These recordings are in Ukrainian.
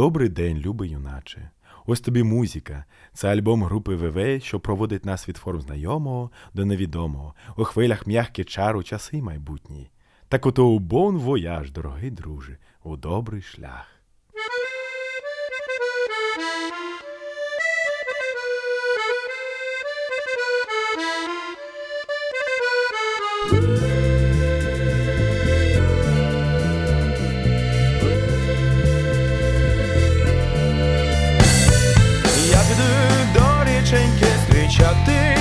Добрий день, любий юначе. Ось тобі музика. Це альбом групи ВВ, що проводить нас від форм знайомого до невідомого, у хвилях м'яке чару часи майбутні. Так ото у бон вояж, дорогий друже, у добрий шлях. there.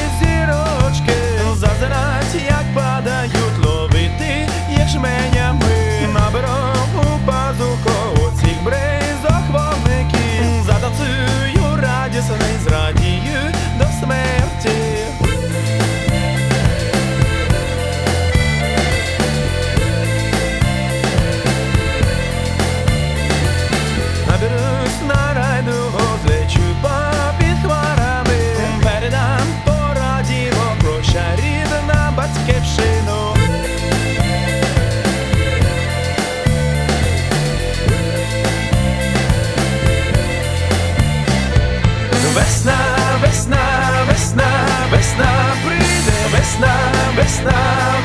Весна, весна, весна, весна прийде, весна, весна,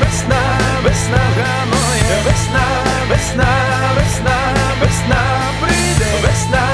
весна, весна гамоє, весна, весна, весна, весна прийде, весна,